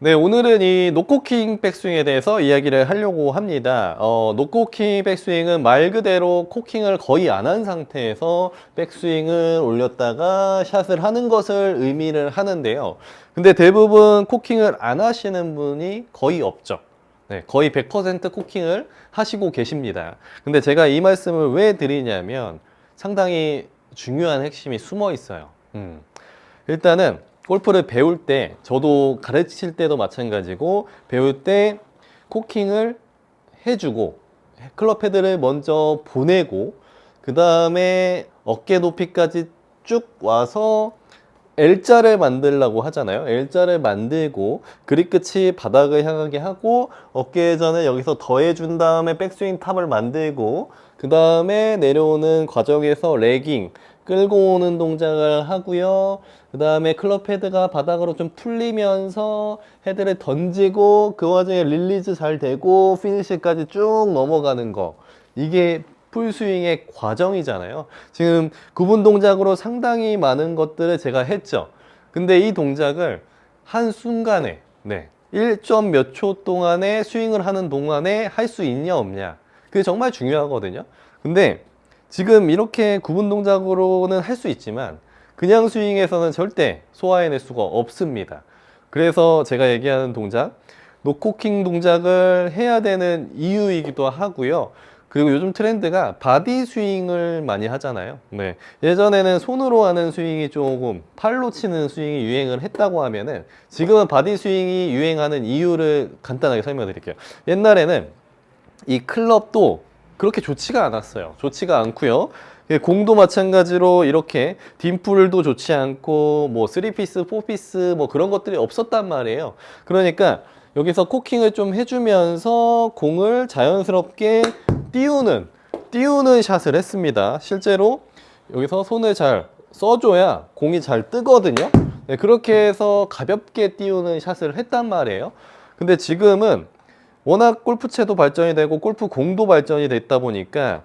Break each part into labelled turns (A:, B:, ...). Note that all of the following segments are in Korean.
A: 네, 오늘은 이 노코킹 백스윙에 대해서 이야기를 하려고 합니다. 어, 노코킹 백스윙은 말 그대로 코킹을 거의 안 한 상태에서 백스윙을 올렸다가 샷을 하는 것을 의미를 하는데요. 근데 대부분 코킹을 안 하시는 분이 거의 없죠. 네, 거의 100% 코킹을 하시고 계십니다. 근데 제가 이 말씀을 왜 드리냐면 상당히 중요한 핵심이 숨어 있어요. 음. 일단은 골프를 배울 때 저도 가르칠 때도 마찬가지고 배울 때 코킹을 해주고 클럽 헤드를 먼저 보내고 그 다음에 어깨 높이까지 쭉 와서 L자를 만들라고 하잖아요. L자를 만들고 그립 끝이 바닥을 향하게 하고 어깨 회전을 여기서 더해준 다음에 백스윙 탑을 만들고 그 다음에 내려오는 과정에서 레깅 끌고 오는 동작을 하고요. 그 다음에 클럽 헤드가 바닥으로 좀 풀리면서 헤드를 던지고 그 와중에 릴리즈 잘 되고 피니시까지 쭉 넘어가는 거. 이게 풀스윙의 과정이잖아요. 지금 구분 동작으로 상당히 많은 것들을 제가 했죠. 근데 이 동작을 한 순간에, 네. 1점 몇 초 동안에 스윙을 하는 동안에 할 수 있냐 없냐. 그게 정말 중요하거든요. 근데 지금 이렇게 구분 동작으로는 할 수 있지만 그냥 스윙에서는 절대 소화해낼 수가 없습니다. 그래서 제가 얘기하는 동작, 노코킹 동작을 해야 되는 이유이기도 하고요. 그리고 요즘 트렌드가 바디 스윙을 많이 하잖아요. 네. 예전에는 손으로 하는 스윙이 조금 팔로 치는 스윙이 유행을 했다고 하면은 지금은 바디 스윙이 유행하는 이유를 간단하게 설명드릴게요. 옛날에는 이 클럽도 그렇게 좋지가 않았어요. 좋지가 않고요. 예, 공도 마찬가지로 이렇게 딤플도 좋지 않고 뭐 3피스, 4피스 뭐 그런 것들이 없었단 말이에요. 그러니까 여기서 코킹을 좀 해주면서 공을 자연스럽게 띄우는 띄우는 샷을 했습니다. 실제로 여기서 손을 잘 써줘야 공이 잘 뜨거든요. 네, 그렇게 해서 가볍게 띄우는 샷을 했단 말이에요. 근데 지금은 워낙 골프채도 발전이 되고 골프 공도 발전이 됐다 보니까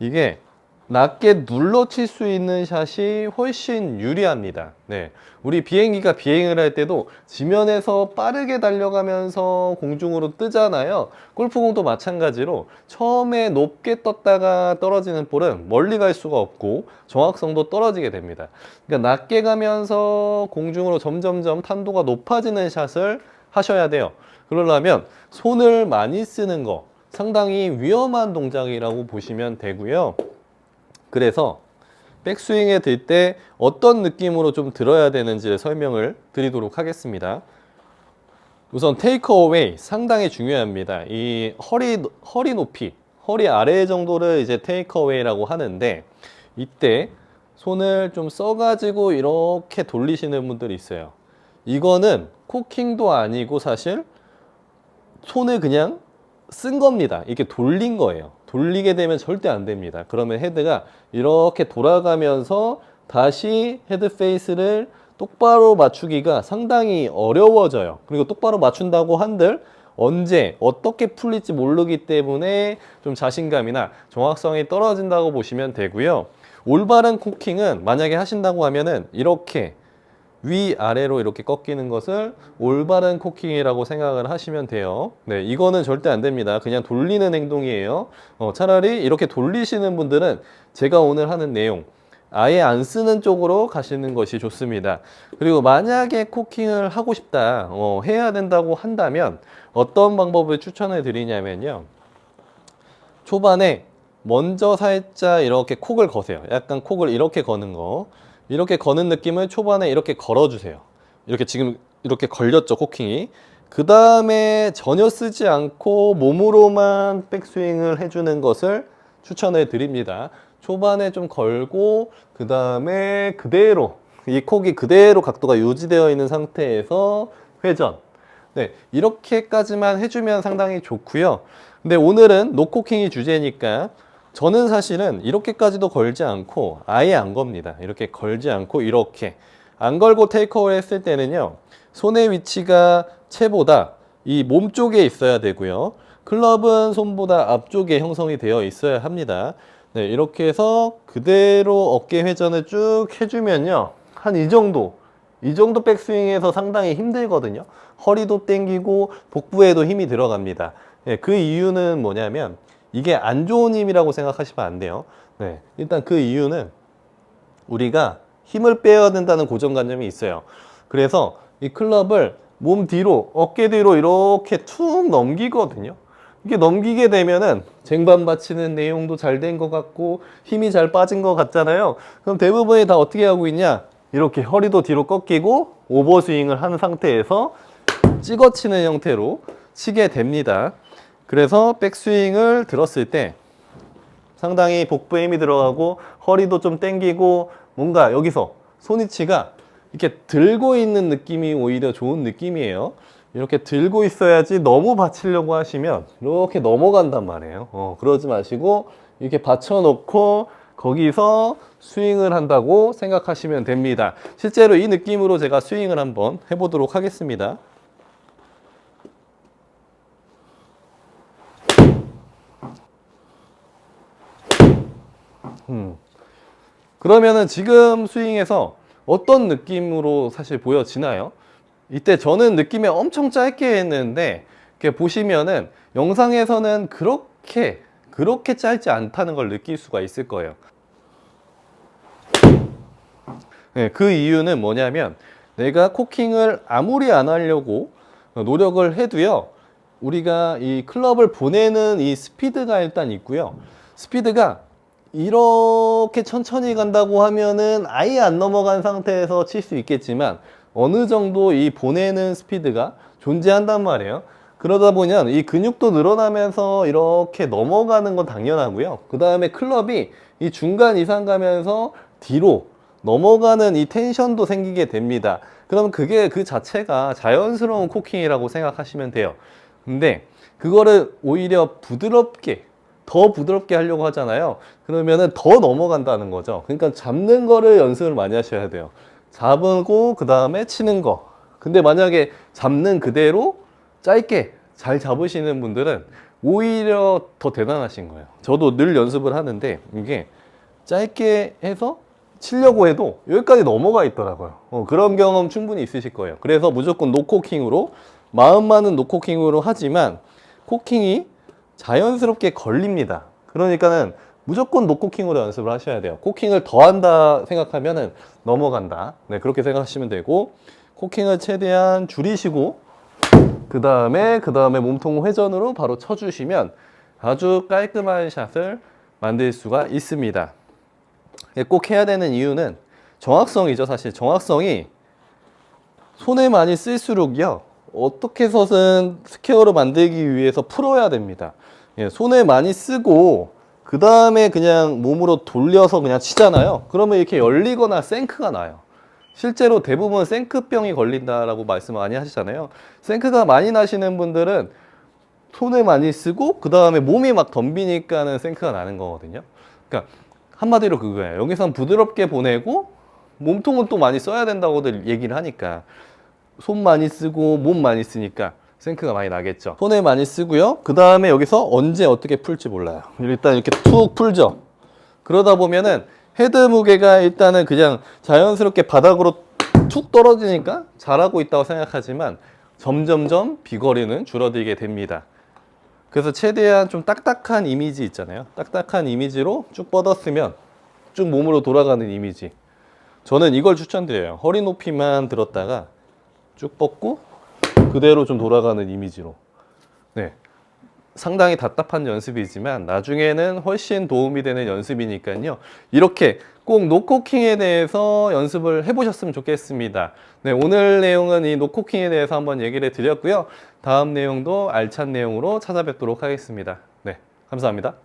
A: 이게 낮게 눌러 칠 수 있는 샷이 훨씬 유리합니다. 네. 우리 비행기가 비행을 할 때도 지면에서 빠르게 달려가면서 공중으로 뜨잖아요. 골프공도 마찬가지로 처음에 높게 떴다가 떨어지는 볼은 멀리 갈 수가 없고 정확성도 떨어지게 됩니다. 그러니까 낮게 가면서 공중으로 점점점 탄도가 높아지는 샷을 하셔야 돼요. 그러려면 손을 많이 쓰는 거 상당히 위험한 동작이라고 보시면 되고요. 그래서 백스윙에 들 때 어떤 느낌으로 좀 들어야 되는지를 설명을 드리도록 하겠습니다. 우선 테이크 어웨이 상당히 중요합니다. 이 허리 허리 높이, 허리 아래 정도를 이제 테이크 어웨이라고 하는데 이때 손을 좀 써가지고 이렇게 돌리시는 분들이 있어요. 이거는 코킹도 아니고 사실 손을 그냥 쓴 겁니다. 이렇게 돌린 거예요. 돌리게 되면 절대 안 됩니다. 그러면 헤드가 이렇게 돌아가면서 다시 헤드 페이스를 똑바로 맞추기가 상당히 어려워져요. 그리고 똑바로 맞춘다고 한들 언제 어떻게 풀릴지 모르기 때문에 좀 자신감이나 정확성이 떨어진다고 보시면 되고요. 올바른 코킹은 만약에 하신다고 하면은 이렇게 위아래로 이렇게 꺾이는 것을 올바른 코킹이라고 생각을 하시면 돼요. 네, 이거는 절대 안 됩니다. 그냥 돌리는 행동이에요. 어, 차라리 이렇게 돌리시는 분들은 제가 오늘 하는 내용 아예 안 쓰는 쪽으로 가시는 것이 좋습니다. 그리고 만약에 코킹을 하고 싶다, 어, 해야 된다고 한다면 어떤 방법을 추천해 드리냐면요. 초반에 먼저 살짝 이렇게 콕을 거세요. 약간 콕을 이렇게 거는 거. 이렇게 거는 느낌을 초반에 이렇게 걸어주세요. 이렇게 지금 이렇게 걸렸죠, 코킹이. 그 다음에 전혀 쓰지 않고 몸으로만 백스윙을 해주는 것을 추천해 드립니다. 초반에 좀 걸고, 그 다음에 그대로, 이 콕이 그대로 각도가 유지되어 있는 상태에서 회전. 네, 이렇게까지만 해주면 상당히 좋고요. 근데 오늘은 노코킹이 주제니까 저는 사실은 이렇게까지도 걸지 않고 아예 안 겁니다. 이렇게 걸지 않고 이렇게 안 걸고 테이크어를 했을 때는요. 손의 위치가 채보다 이 몸 쪽에 있어야 되고요. 클럽은 손보다 앞쪽에 형성이 되어 있어야 합니다. 네, 이렇게 해서 그대로 어깨 회전을 쭉 해주면요. 한 이 정도, 이 정도 백스윙에서 상당히 힘들거든요. 허리도 땡기고 복부에도 힘이 들어갑니다. 예, 그 이유는 뭐냐면 이게 안 좋은 힘이라고 생각하시면 안 돼요. 네, 일단 그 이유는 우리가 힘을 빼야 된다는 고정관념이 있어요. 그래서 이 클럽을 몸 뒤로, 어깨 뒤로 이렇게 툭 넘기거든요. 이게 넘기게 되면은 쟁반 받치는 내용도 잘 된 것 같고 힘이 잘 빠진 것 같잖아요. 그럼 대부분이 다 어떻게 하고 있냐? 이렇게 허리도 뒤로 꺾이고 오버스윙을 한 상태에서 찍어치는 형태로 치게 됩니다. 그래서 백스윙을 들었을 때 상당히 복부에 힘이 들어가고 허리도 좀 땡기고 뭔가 여기서 손위치가 이렇게 들고 있는 느낌이 오히려 좋은 느낌이에요. 이렇게 들고 있어야지 너무 받치려고 하시면 이렇게 넘어간단 말이에요. 어, 그러지 마시고 이렇게 받쳐놓고 거기서 스윙을 한다고 생각하시면 됩니다. 실제로 이 느낌으로 제가 스윙을 한번 해보도록 하겠습니다. 음. 그러면은 지금 스윙에서 어떤 느낌으로 사실 보여지나요? 이때 저는 느낌이 엄청 짧게 했는데 이렇게 보시면은 영상에서는 그렇게 그렇게 짧지 않다는 걸 느낄 수가 있을 거예요. 네, 그 이유는 뭐냐면 내가 코킹을 아무리 안 하려고 노력을 해도요. 우리가 이 클럽을 보내는 이 스피드가 일단 있고요. 스피드가 이렇게 천천히 간다고 하면은 아예 안 넘어간 상태에서 칠 수 있겠지만 어느 정도 이 보내는 스피드가 존재한단 말이에요. 그러다 보면 이 근육도 늘어나면서 이렇게 넘어가는 건 당연하고요. 그 다음에 클럽이 이 중간 이상 가면서 뒤로 넘어가는 이 텐션도 생기게 됩니다. 그럼 그게 그 자체가 자연스러운 코킹이라고 생각하시면 돼요. 근데 그거를 오히려 부드럽게 더 부드럽게 하려고 하잖아요. 그러면은 더 넘어간다는 거죠. 그러니까 잡는 거를 연습을 많이 하셔야 돼요. 잡고 그 다음에 치는 거. 근데 만약에 잡는 그대로 짧게 잘 잡으시는 분들은 오히려 더 대단하신 거예요. 저도 늘 연습을 하는데 이게 짧게 해서 치려고 해도 여기까지 넘어가 있더라고요. 어, 그런 경험 충분히 있으실 거예요. 그래서 무조건 노코킹으로 마음만은 노코킹으로 하지만 코킹이 자연스럽게 걸립니다. 그러니까는 무조건 노코킹으로 연습을 하셔야 돼요. 코킹을 더 한다 생각하면은 넘어간다. 네, 그렇게 생각하시면 되고 코킹을 최대한 줄이시고 그 다음에 그 다음에 몸통 회전으로 바로 쳐주시면 아주 깔끔한 샷을 만들 수가 있습니다. 예, 꼭 해야 되는 이유는 정확성이죠. 사실 정확성이 손에 많이 쓸수록요. 어떻게 해서든 스퀘어로 만들기 위해서 풀어야 됩니다. 예, 손에 많이 쓰고 그 다음에 그냥 몸으로 돌려서 그냥 치잖아요. 그러면 이렇게 열리거나 생크가 나요. 실제로 대부분 생크병이 걸린다라고 말씀 많이 하시잖아요. 생크가 많이 나시는 분들은 손에 많이 쓰고 그 다음에 몸이 막 덤비니까는 생크가 나는 거거든요. 그러니까 한마디로 그거예요. 여기선 부드럽게 보내고 몸통은 또 많이 써야 된다고들 얘기를 하니까 손 많이 쓰고 몸 많이 쓰니까 생크가 많이 나겠죠. 손에 많이 쓰고요. 그 다음에 여기서 언제 어떻게 풀지 몰라요. 일단 이렇게 툭 풀죠. 그러다 보면은 헤드 무게가 일단은 그냥 자연스럽게 바닥으로 툭 떨어지니까 잘하고 있다고 생각하지만 점점점 비거리는 줄어들게 됩니다. 그래서 최대한 좀 딱딱한 이미지 있잖아요. 딱딱한 이미지로 쭉 뻗었으면 쭉 몸으로 돌아가는 이미지. 저는 이걸 추천드려요. 허리 높이만 들었다가 쭉 뻗고 그대로 좀 돌아가는 이미지로. 네. 상당히 답답한 연습이지만 나중에는 훨씬 도움이 되는 연습이니까요. 이렇게 꼭 노코킹에 대해서 연습을 해보셨으면 좋겠습니다. 네, 오늘 내용은 이 노코킹에 대해서 한번 얘기를 드렸고요. 다음 내용도 알찬 내용으로 찾아뵙도록 하겠습니다. 네, 감사합니다.